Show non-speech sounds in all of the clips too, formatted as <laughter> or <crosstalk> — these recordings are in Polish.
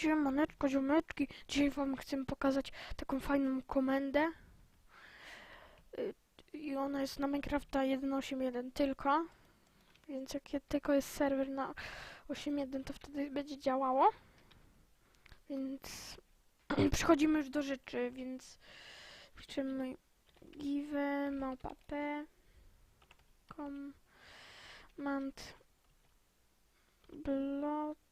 Siemaneczko, ziomeczki. Dzisiaj wam chcę pokazać taką fajną komendę. Y, I ona jest na Minecrafta 1.8.1 tylko. Więc jak tylko jest serwer na 8.1, to wtedy będzie działało. Więc <clears throat> przechodzimy już do rzeczy, więc piszemy give małpa command blog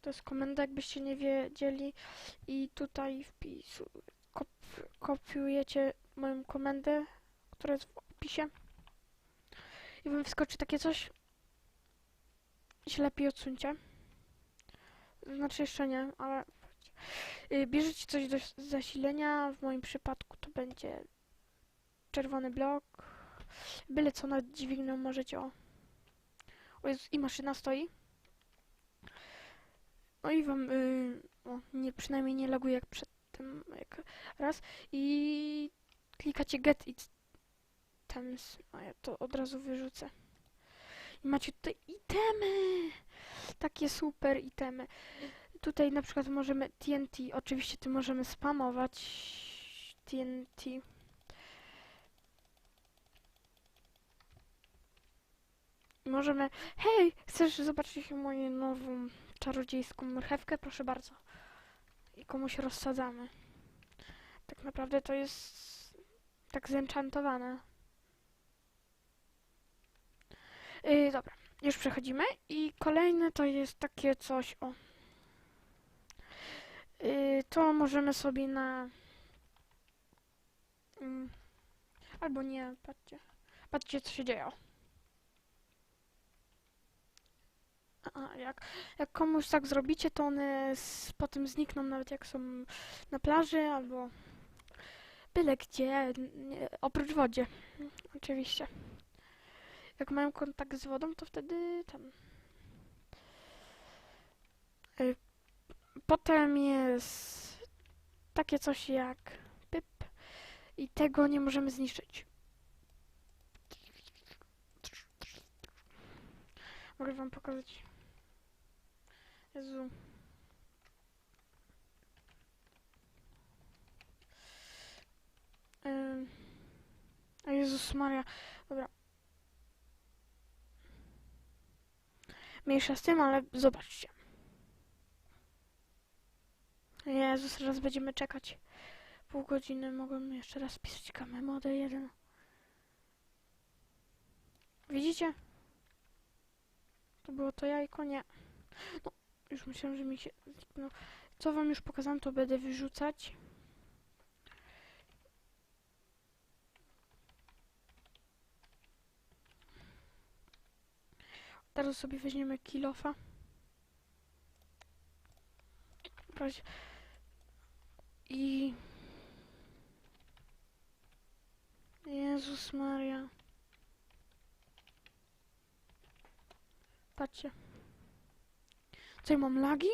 to jest komenda, jakbyście nie wiedzieli. I tutaj wpisu, kop, kopiujecie moją komendę, która jest w opisie. I wam wyskoczy takie coś. I się lepiej odsuńcie. Znaczy jeszcze nie, ale... Y, Bierzecie coś do zasilenia. W moim przypadku to będzie czerwony blok. Byle co na dźwignią możecie, o. O Jezu, i maszyna stoi. No i wam, y, o, nie, przynajmniej nie laguje jak przed tym, jak raz. I klikacie get items. A ja to od razu wyrzucę. I macie tutaj itemy! Takie super itemy. Tutaj na przykład możemy TNT, oczywiście tu możemy spamować TNT. Możemy, hej, chcesz zobaczyć moją nową czarodziejską marchewkę? Proszę bardzo. I komuś rozsadzamy. Tak naprawdę to jest tak zenchantowane. Yy, dobra, już przechodzimy. I kolejne to jest takie coś, o. Yy, to możemy sobie na... Mm, albo nie, patrzcie. Patrzcie, co się dzieje. o. A, jak, jak komuś tak zrobicie, to one s- potem znikną, nawet jak są na plaży albo byle gdzie, nie, oprócz wodzie, oczywiście. Jak mają kontakt z wodą, to wtedy tam. Y, Potem jest takie coś jak pyp i tego nie możemy zniszczyć. Mogę wam pokazać. Jezu. O Jezus Maria. Dobra. Mniejsza z tym, ale zobaczcie. Jezus, teraz będziemy czekać pół godziny. Mogłem jeszcze raz pisać mody 1. Widzicie? To było to jajko? Nie. No, już myślałem, że mi się zniknął. Co wam już pokazałem, to będę wyrzucać. Teraz sobie weźmiemy kilofa. I... Jezus Maria. Patrzcie. Co, ja mam lagi?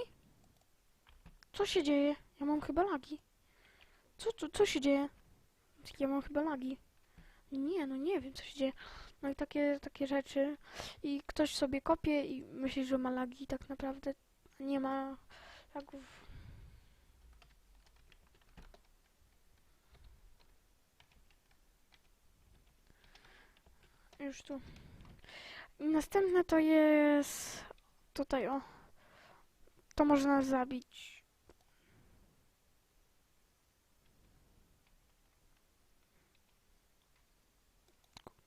Co się dzieje? Ja mam chyba lagi. Co, co, co się dzieje? Ja mam chyba lagi. Nie, no nie wiem, co się dzieje. No i takie, takie rzeczy. I ktoś sobie kopie i myśli, że ma lagi. Tak naprawdę nie ma lagów. Już tu. Następne to jest tutaj o. To można zabić.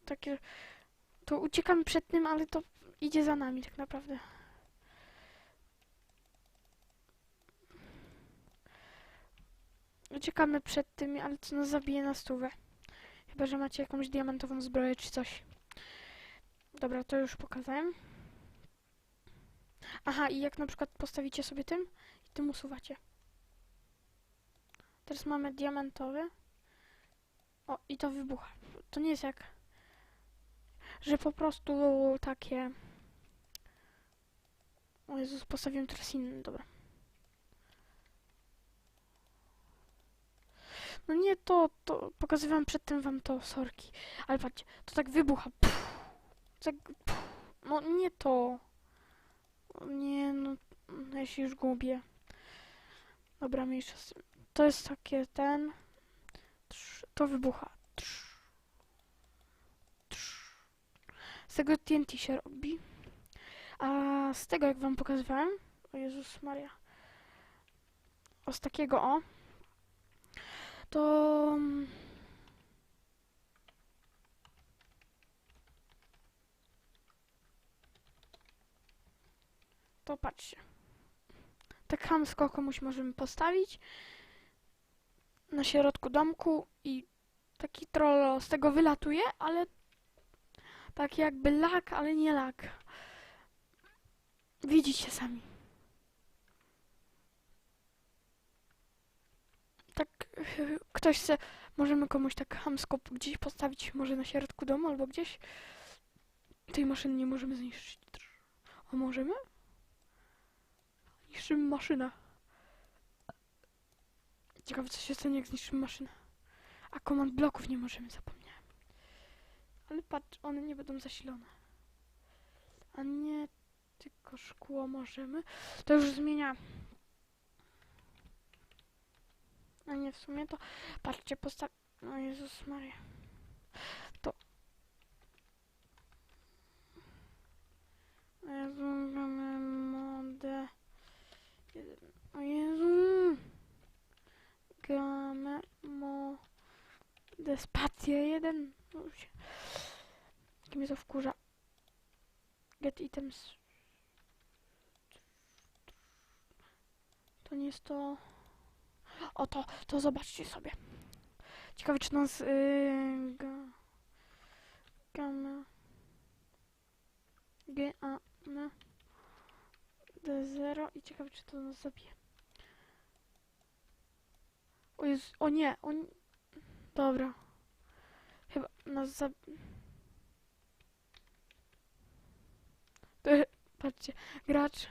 Takie. To uciekamy przed tym, ale to idzie za nami tak naprawdę. Uciekamy przed tym, ale to nas zabije na stówę. Chyba, że macie jakąś diamentową zbroję czy coś. Dobra, to już pokazałem. Aha, i jak na przykład postawicie sobie tym i tym usuwacie. Teraz mamy diamentowy. O, i to wybucha. To nie jest jak... Że po prostu takie... O Jezus, postawiłem teraz inny, dobra. No nie to, to pokazywałem przedtem wam to, sorki. Ale patrzcie, to tak wybucha. Pff, tak, pff, no nie to. Nie, no, ja się już gubię. Dobra, mniejsza z tym. To jest takie ten. To wybucha. Z tego TNT się robi. A z tego, jak wam pokazywałem. O Jezus Maria. O z takiego o. To. To patrzcie. Tak chamsko komuś możemy postawić na środku domku i taki troll z tego wylatuje, ale tak jakby lak, ale nie lak. Widzicie sami. Tak <laughs> ktoś chce, możemy komuś tak chamsko gdzieś postawić, może na środku domu albo gdzieś. Tej maszyny nie możemy zniszczyć. A możemy? Niszczymy maszynę. Ciekawe, co się stanie, jak zniszczymy maszynę. A komand bloków nie możemy, zapomniałem. Ale patrz, one nie będą zasilone. A nie tylko szkło możemy. To już zmienia. A nie, w sumie to... Patrzcie, postaw... O Jezus Maria. To... Jezu, mamy modę... O Jezu! Gamę, mo... Despację jeden. No Jak mnie to wkurza. Get items. To nie jest to... O to, to zobaczcie sobie. Ciekawe czy nas... Yy, ga... Gamma... G, A, N... D0 i ciekawe czy to nas zabije. O Jezu, o nie, o nie. Dobra. Chyba nas zab... E, Patrzcie, gracz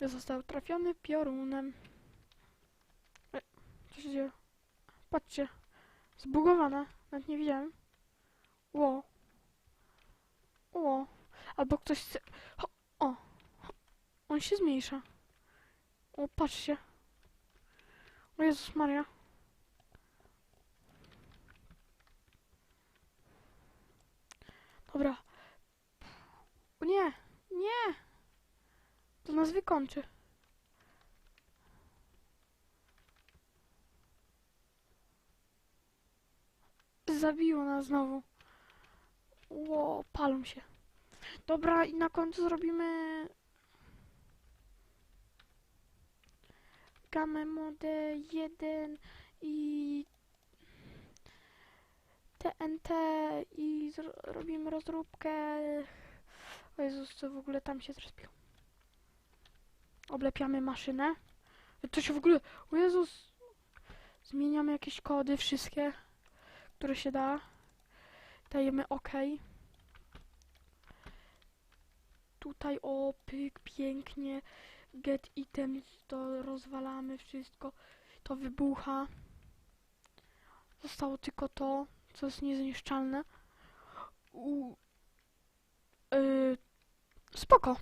został trafiony piorunem. E, Co się dzieje? Patrzcie, zbugowane, nawet nie widziałem. Ło. Ło. Albo ktoś chce... O. On się zmniejsza. O, patrzcie. Jezus Maria. Dobra. O nie, nie. To nas wykończy. Zabiło nas znowu. Ło, palą się. Dobra, i na końcu zrobimy gamę modę 1 i TNT i robimy rozróbkę. O Jezus, co w ogóle tam się zrespił. Oblepiamy maszynę. To się w ogóle... O Jezus! Zmieniamy jakieś kody, wszystkie, które się da. Dajemy OK. Tutaj o, pyk, pięknie. Get items, to rozwalamy wszystko. To wybucha. Zostało tylko to, co jest niezniszczalne. U... Yy, spoko.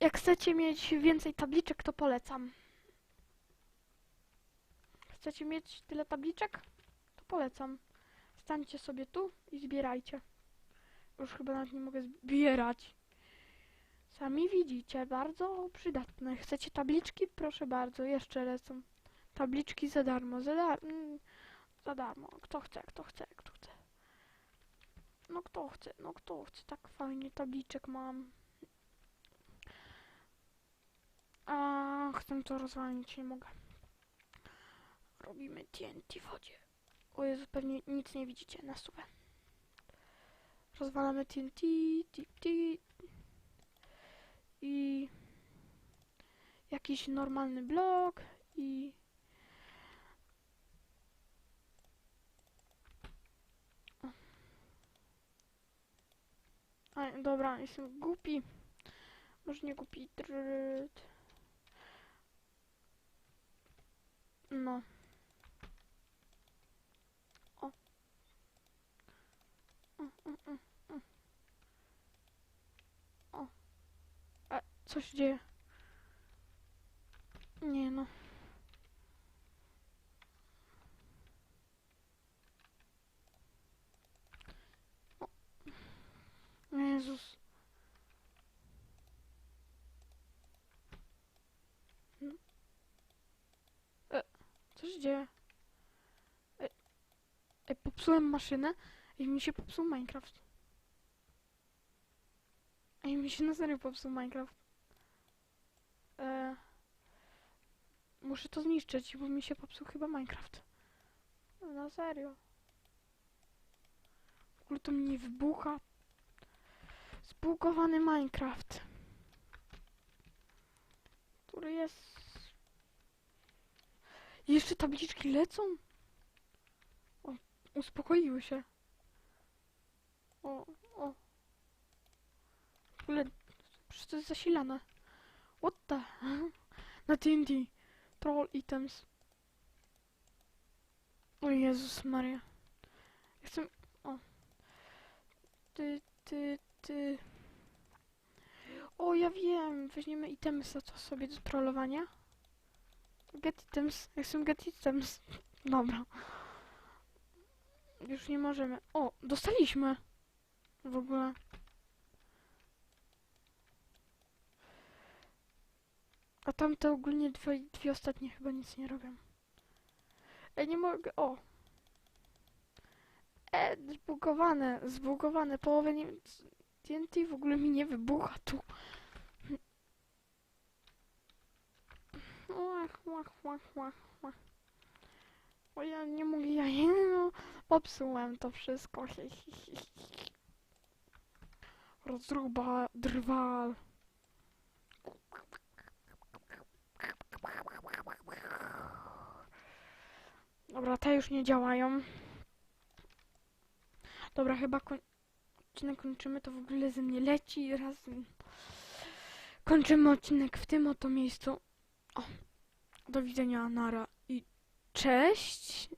Jak chcecie mieć więcej tabliczek, to polecam. Chcecie mieć tyle tabliczek? To polecam. Stańcie sobie tu i zbierajcie. Już chyba nawet nie mogę zbierać. Sami widzicie, bardzo przydatne. Chcecie tabliczki? Proszę bardzo, jeszcze lecą. Tabliczki za darmo, za, mm, za darmo. Kto chce, kto chce, kto chce. No kto chce, no kto chce, tak fajnie tabliczek mam. A chcę to rozwalić, nie mogę. Robimy TNT w wodzie. O Jezu, pewnie nic nie widzicie na stówę. Rozwalamy TNT, TNT i jakiś normalny blok i O. A, dobra, jestem głupi. Może nie głupi. No. O. Mm, mm. O. A, co się dzieje? Nie no. Jezus. No. E, co się dzieje? E, e, popsułem maszynę i mi się popsuł Minecraft. Ej, mi się na serio popsuł Minecraft. E, muszę to zniszczyć, bo mi się popsuł chyba Minecraft. Na serio. W ogóle to mi nie wybucha. Zbugowany Minecraft. Który jest... Jeszcze tabliczki lecą? O, uspokoiły się. O, o. W ogóle, przecież to jest zasilane. What the? Na TNT. Troll items. O Jezus Maria. Chcę... O. Ty, ty, ty. O, ja wiem. Weźmiemy itemsa to sobie do trollowania. Get items. Chcę get items. <laughs> Dobra. Już nie możemy. O, dostaliśmy. W ogóle. A tamte ogólnie dwie, dwie ostatnie chyba nic nie robią. Ej, nie mogę. O! E, zbugowane, zbugowane. Połowę nie... TNT w ogóle mi nie wybucha tu. Łach, łach, łach, łach, łach. O ja nie mogę, ja no, popsułem to wszystko. <laughs> Rozruba, drwal. Dobra, te już nie działają. Dobra, chyba koń... odcinek kończymy. To w ogóle ze mnie leci razem. Kończymy odcinek w tym oto miejscu. O, do widzenia, nara i cześć.